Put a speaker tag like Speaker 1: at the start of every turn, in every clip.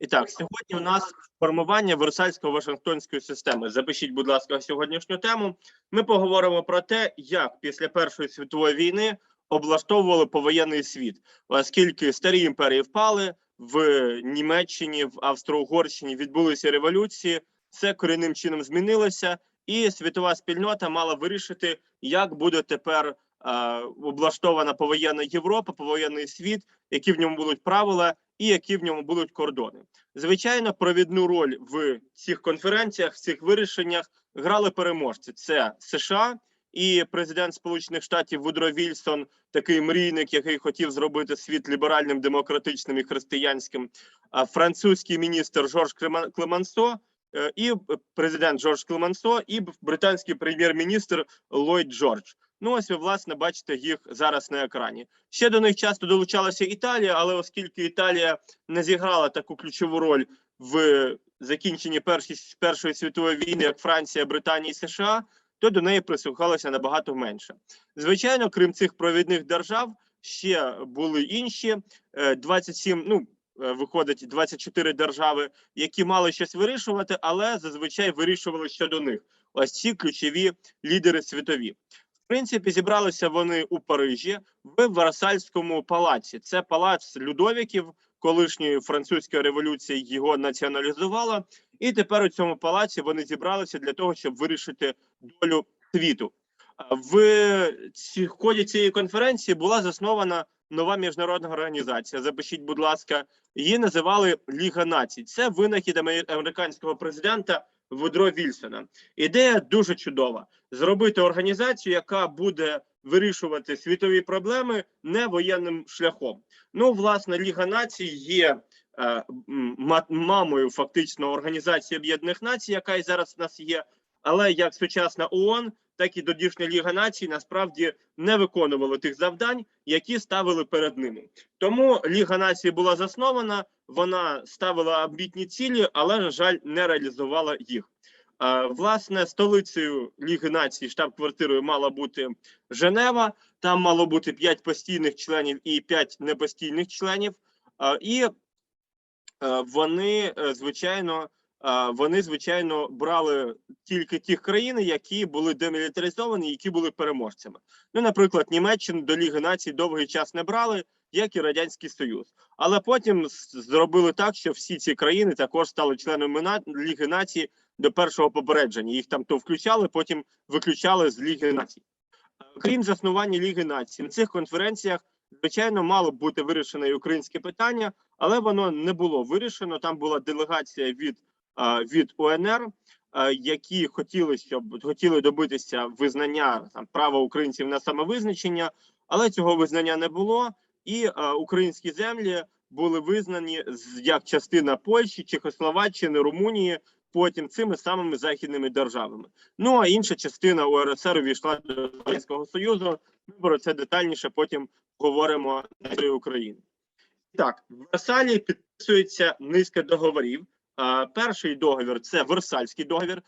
Speaker 1: І так, сьогодні у нас формування Версальсько-Вашингтонської системи. Запишіть, будь ласка, сьогоднішню тему. Ми поговоримо про те, як після Першої світової війни облаштовували повоєнний світ, оскільки старі імперії впали в Німеччині, в Австро-Угорщині відбулися революції. Це корінним чином змінилося, і світова спільнота мала вирішити, як буде тепер е, облаштована повоєнна Європа, повоєнний світ, які в ньому будуть правила і які в ньому будуть кордони. Звичайно, провідну роль в цих конференціях, в цих вирішеннях грали переможці: це США і президент Сполучених Штатів Вудро Вільсон, такий мрійник, який хотів зробити світ ліберальним, демократичним і християнським. Французький міністр Жорж Клема- Клемансо. е, І президент Жорж Клемансо, і британський прем'єр-міністр Ллойд Джордж. Ну ось ви власне бачите їх зараз на екрані. Ще до них часто долучалася Італія, але оскільки Італія не зіграла таку ключову роль в закінченні першої, першої світової війни, як Франція, Британія і США, то до неї прислухалося набагато менше. Звичайно, крім цих провідних держав, ще були інші е, 27, ну е, виходить 24 держави, які мали щось вирішувати, але зазвичай вирішували щодо них. Ось ці ключові лідери світові. Принципі, зібралися вони у Парижі в Версальському палаці. Це палац Людовіків, колишньої французької революції його націоналізувала. І тепер у цьому палаці вони зібралися для того, щоб вирішити долю світу. В ході цієї конференції була заснована нова міжнародна організація. Запишіть, будь ласка, її називали Ліга Націй. Це винахід американського президента Вудро Вільсона. Ідея дуже чудова: зробити організацію, яка буде вирішувати світові проблеми не воєнним шляхом. Ну, власне, Ліга Націй є е, мамою фактично Організації Об'єднаних Націй, яка і зараз в нас є. Але як сучасна ООН, так і тодішня Ліга Націй насправді не виконували тих завдань, які ставили перед ними. Тому Ліга Націй була заснована, вона ставила амбітні цілі, але на жаль, не реалізувала їх. Власне, столицею Ліги Націй, штаб-квартирою мала бути Женева. Там мало бути 5 постійних членів і 5 непостійних членів. І вони, е, звичайно, вони, звичайно, брали тільки ті країни, які були демілітаризовані, які були переможцями. Ну, наприклад, Німеччину до Ліги Націй довгий час не брали, як і Радянський Союз. Але потім зробили так, що всі ці країни також стали членами На- Ліги Націй до першого попередження. Їх там то включали, потім виключали з Ліги Націй. Крім заснування Ліги Націй, на цих конференціях, звичайно, мало бути вирішено і українське питання, але воно не було вирішено. Там була делегація від, від УНР, е, які хотіли, щоб хотіли добитися визнання там права українців на самовизначення, але цього визнання не було, і е, українські землі були визнані як частина Польщі, Чехословаччини, Румунії. Потім цими самими західними державами. Ну а інша частина УРСР увійшла до Радянського Союзу. Ми про це детальніше потім говоримо на України. Так, в Версалі підписується низка договорів. А, Перший договір це Версальський договір.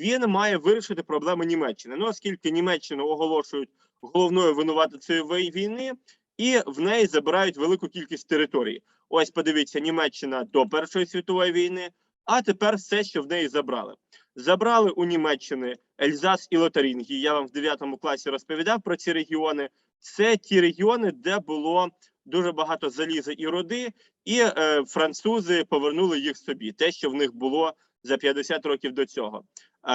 Speaker 1: Він має вирішити проблеми Німеччини. Ну, оскільки Німеччину оголошують головною винуватицею війни, і в неї забирають велику кількість територій. Ось подивіться, Німеччина до Першої світової війни, а тепер все, що в неї забрали. Забрали у Німеччини Ельзас і Лотарингію. Я вам в 9 класі розповідав про ці регіони. Це ті регіони, де було дуже багато заліза і руди, і е, французи повернули їх собі. Те, що в них було за 50 років до цього.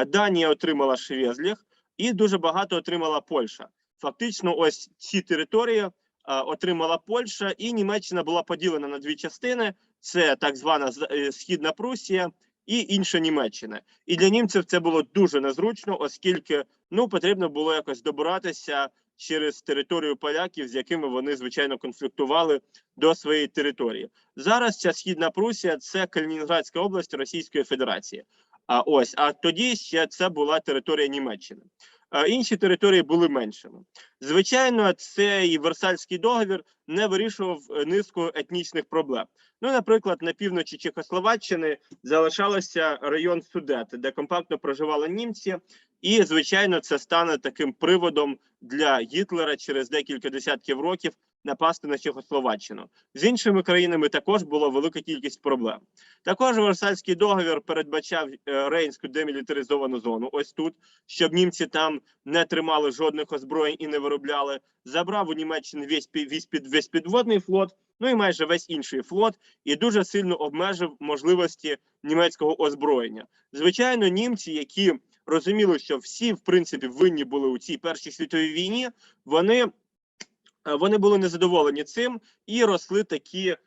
Speaker 1: Данія отримала Швезліх і дуже багато отримала Польща. Фактично, ось ці території а, отримала Польща, і Німеччина була поділена на дві частини: це так звана е, Східна Прусія і інша Німеччина. І для німців це було дуже незручно, оскільки ну потрібно було якось добиратися через територію поляків, з якими вони звичайно конфліктували до своєї території. Зараз ця східна Прусія це Калінінградська область Російської Федерації. А ось а тоді ще це була територія Німеччини. А інші території були меншими. Звичайно, цей Версальський договір не вирішував е, низку етнічних проблем. Ну, наприклад, на півночі Чехословаччини залишався район Судети, де компактно проживали німці, і звичайно, це стане таким приводом для Гітлера через декілька десятків років напасти на Чехословаччину. З іншими країнами також була велика кількість проблем. Також Версальський договір передбачав е, рейнську демілітаризовану зону. Ось тут, щоб німці там не тримали жодних озброєнь і не виробляли. Забрав у Німеччини весь, весь, весь підводний флот, ну і майже весь інший флот, і дуже сильно обмежив можливості німецького озброєння. Звичайно, німці, які розуміли, що всі в принципі винні були у цій першій світовій війні, вони, е, вони були незадоволені цим і росли такі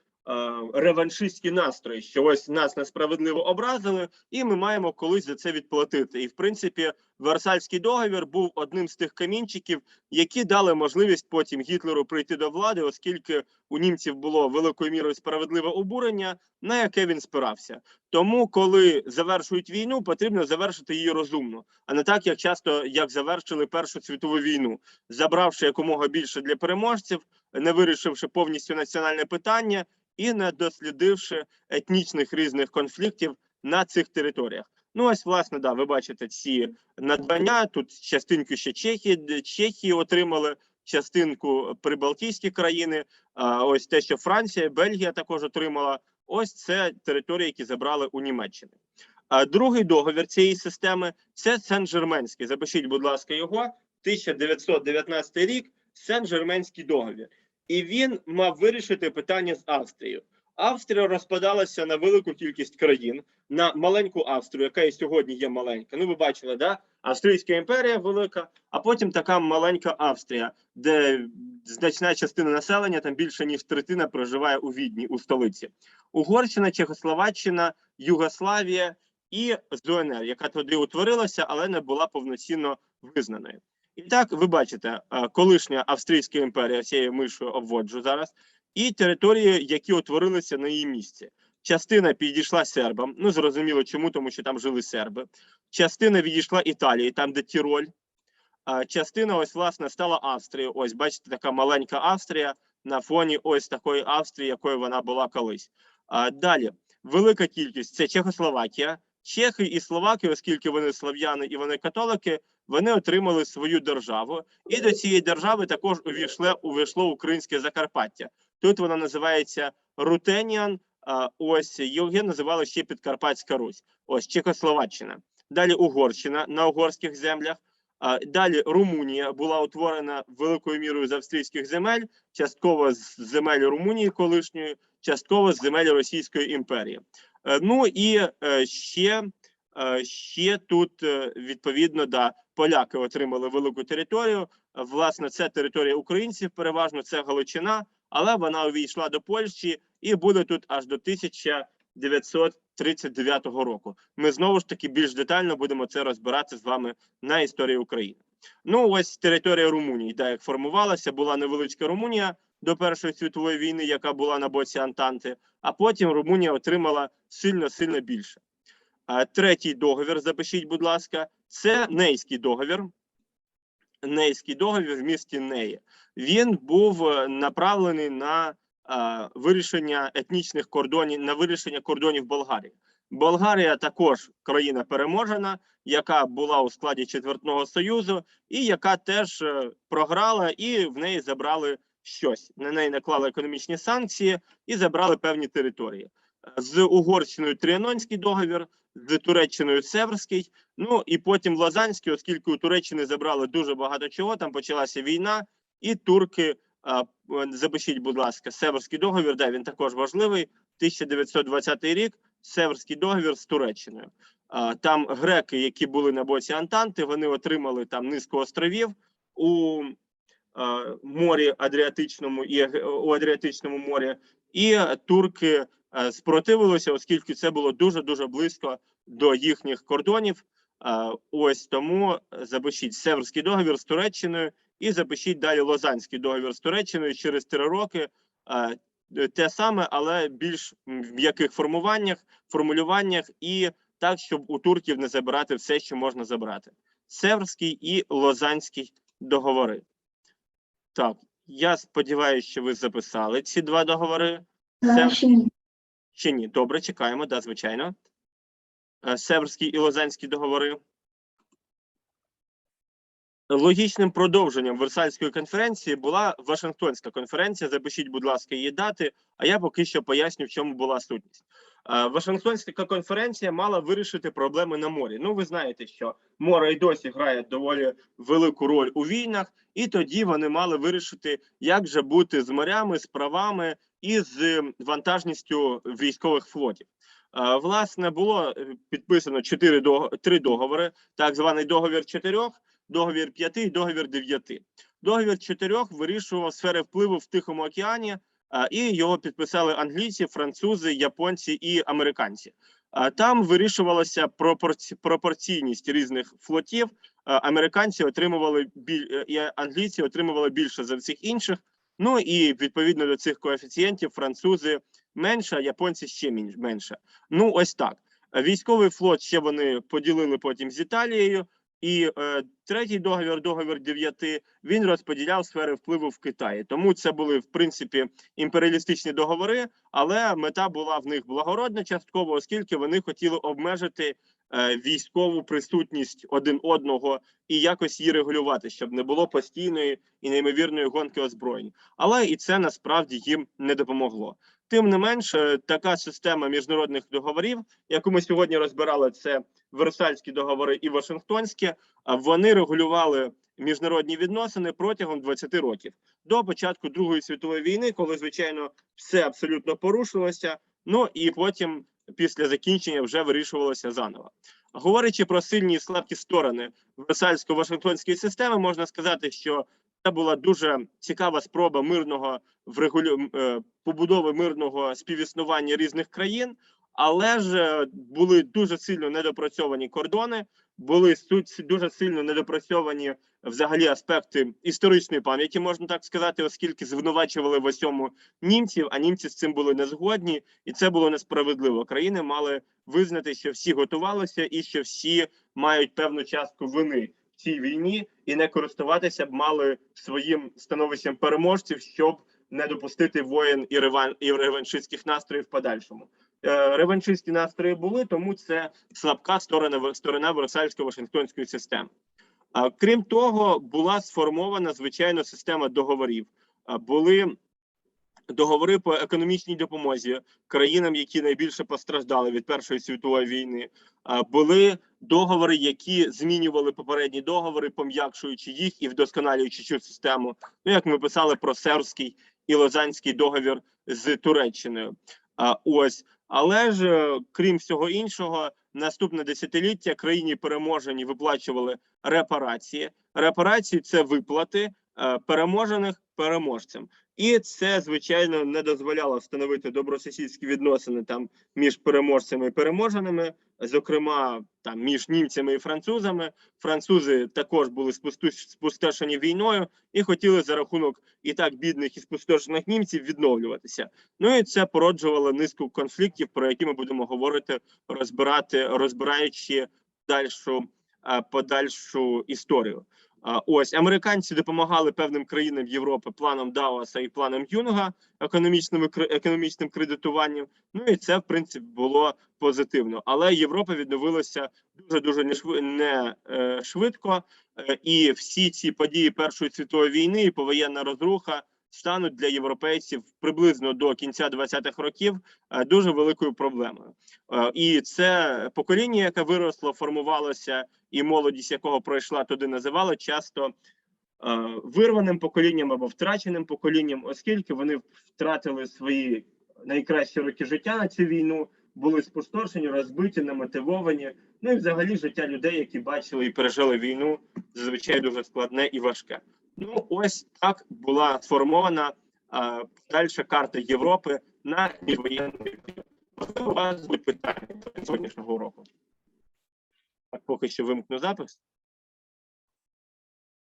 Speaker 1: реваншистські настрої, що ось нас несправедливо образили, і ми маємо колись за це відплатити. І в принципі, Версальський договір був одним з тих камінчиків, які дали можливість потім Гітлеру прийти до влади, оскільки у німців було великою мірою справедливе обурення, на яке він спирався. Тому, коли завершують війну, потрібно завершити її розумно, а не так, як часто як завершили Першу світову війну, забравши якомога більше для переможців, не вирішивши повністю національне питання і не дослідивши етнічних різних конфліктів на цих територіях. Ну, ось, власне, да, ви бачите ці надбання. Тут частинку ще Чехії, Чехії отримали, частинку Прибалтійські країни. А ось те, що Франція, Бельгія також отримала. Ось це території, які забрали у Німеччини. А другий договір цієї системи це Сен-Жерменський. Запишіть, будь ласка, його 1919 рік. Сен-Жерменський договір, і він мав вирішити питання з Австрією. Австрія розпадалася на велику кількість країн, на маленьку Австрію, яка і сьогодні є маленька. Ну, ви бачили, да? Австрійська імперія велика, а потім така маленька Австрія, де значна частина населення, там більше ніж третина, проживає у Відні, у столиці. Угорщина, Чехословаччина, Югославія і ЗУНР, яка туди утворилася, але не була повноцінно визнаною. І так, ви бачите, е, колишня Австрійська імперія, цією мишою обводжу зараз, і території, які утворилися на її місці. Частина підійшла сербам. Ну зрозуміло, чому, тому що там жили серби. Частина відійшла Італії, там де Тіроль. Частина, ось власне, стала Австрією. Ось бачите, така маленька Австрія на фоні ось такої Австрії, якою вона була колись. А далі велика кількість це Чехословакія. Чехи і Словаки, оскільки вони слав'яни і вони католики, вони отримали свою державу, і до цієї держави також увійшло, увійшло українське Закарпаття. Тут вона називається Рутеніан. Ось його називали ще Підкарпатська Русь. Ось Чехословаччина. Далі Угорщина на угорських землях. Далі Румунія була утворена великою мірою з австрійських земель, частково з земель Румунії колишньої, частково з земель Російської імперії. Е, Ну і е, ще, е, ще тут відповідно да, поляки отримали велику територію. Е, Власне, це територія українців, переважно це Галичина, але вона увійшла до Польщі і буде тут аж до 1939 року. Ми знову ж таки більш детально будемо це розбирати з вами на історії України. Ну, ось територія Румунії, да, як формувалася, була невеличка Румунія до Першої світової війни, яка була на боці Антанти, а потім Румунія отримала сильно сильно більше. Третій договір, запишіть, будь ласка, це Нейський договір. Нейський договір в місті Неї. Він був е, направлений на е, вирішення етнічних кордонів, на вирішення кордонів Болгарії. Болгарія також країна переможена, яка була у складі четвертного союзу, і яка теж е, програла, і в неї забрали щось. На неї наклали економічні санкції і забрали певні території. З Угорщиною Тріанонський договір, з Туреччиною Северський. Ну і потім Лозанський, оскільки у Туреччини забрали дуже багато чого. Там почалася війна, і турки а, запишіть, будь ласка, Северський договір. Да, він також важливий. 1920 рік. Северський договір з Туреччиною. А, там греки, які були на боці Антанти, вони отримали там низку островів у а, морі Адріатичному і у Адріатичному морі, і турки е, спротивилися, оскільки це було дуже дуже близько до їхніх кордонів. Е, Ось тому запишіть Северський договір з Туреччиною і запишіть далі Лозанський договір з Туреччиною через три роки. Е, Те саме, але більш в м'яких формуваннях, формулюваннях і так, щоб у турків не забирати все, що можна забрати. Северський і Лозанський договори. Так, я сподіваюся, що ви записали ці два договори.
Speaker 2: Е,
Speaker 1: Чи ні? Добре, чекаємо, да, звичайно. Е, Северський і Лозанський договори. логічним продовженням Версальської конференції була Вашингтонська конференція. Запишіть, будь ласка, її дати. А я поки що поясню, в чому була сутність. Е, Вашингтонська конференція мала вирішити проблеми на морі. Ну, ви знаєте, що море і досі грає доволі велику роль у війнах, і тоді вони мали вирішити, як же бути з морями, з правами і з вантажністю військових флотів. Е, Власне, було е, підписано чотири три договори: так званий договір чотирьох, договір п'яти і договір дев'яти. Договір чотирьох вирішував сфери впливу в Тихому океані, і його підписали англійці, французи, японці і американці. Там вирішувалася пропорці... пропорційність різних флотів. Американці отримували біль... і англійці отримували більше за всіх інших. Ну і відповідно до цих коефіцієнтів французи менше, а японці ще менше. Ну ось так. Військовий флот ще вони поділили потім з Італією. І е, третій договір, договір 9, він розподіляв сфери впливу в Китаї. Тому це були в принципі імперіалістичні договори, але мета була в них благородна частково, оскільки вони хотіли обмежити е, військову присутність один одного і якось її регулювати, щоб не було постійної і неймовірної гонки озброєнь. Але і це насправді їм не допомогло. Тим не менш, е, така система міжнародних договорів, яку ми сьогодні розбирали, це Версальські договори і Вашингтонські, вони регулювали міжнародні відносини протягом 20 років до початку Другої світової війни, коли звичайно все абсолютно порушилося. Ну і потім, після закінчення, вже вирішувалося заново. Говорячи про сильні і слабкі сторони Версальсько-Вашингтонської системи, можна сказати, що це була дуже цікава спроба мирного врегулю... е, побудови мирного співіснування різних країн, але ж е, були дуже сильно недопрацьовані кордони, були дуже сильно недопрацьовані взагалі аспекти історичної пам'яті, можна так сказати, оскільки звинувачували в усьому німців, а німці з цим були не згодні, і це було несправедливо. Країни мали визнати, що всі готувалися, і що всі мають певну частку вини цій війні, і не користуватися б мали своїм становищем переможців, щоб не допустити воєн і реван і реваншистських настроїв подальшому. Е, Реваншистські настрої були, тому це слабка сторона сторона Версальсько-Вашингтонської системи. Крім того, була сформована звичайно система договорів. Були договори по економічній допомозі країнам, які найбільше постраждали від Першої світової війни. Були договори, які змінювали попередні договори, пом'якшуючи їх і вдосконалюючи цю систему. Ну як ми писали про сербський і лозанський договір з Туреччиною. Ось, але ж е, крім всього іншого, наступне десятиліття країні переможені виплачували репарації. Репарації це виплати е, переможених переможцям, і це звичайно не дозволяло встановити добросусідські відносини там між переможцями і переможеними, зокрема там між німцями і французами. Французи також були спустошені війною і хотіли за рахунок і так бідних і спустошених німців відновлюватися. Ну і це породжувало низку конфліктів, про які ми будемо говорити, розбирати, розбираючи подальшу, подальшу історію. Ось американці допомагали певним країнам Європи планом Дауаса і планом Юнга економічним економічним кредитуванням. Ну і це в принципі було позитивно. Але Європа відновилася дуже дуже не шви- не е, швидко, Е, і всі ці події Першої світової війни і повоєнна розруха стануть для європейців приблизно до кінця 20-х років е, дуже великою проблемою. Е, І це покоління, яке виросло, формувалося, і молодість якого пройшла туди, називали часто е, вирваним поколінням або втраченим поколінням, оскільки вони втратили свої найкращі роки життя на цю війну, були спустошені, розбиті, немотивовані. Ну і взагалі життя людей, які бачили і пережили війну, зазвичай дуже складне і важке. Ну, ось так була сформована а, подальша карта Європи на міжвоєнний період. У вас будуть питання до сьогоднішнього уроку. Так, поки що вимкну запис.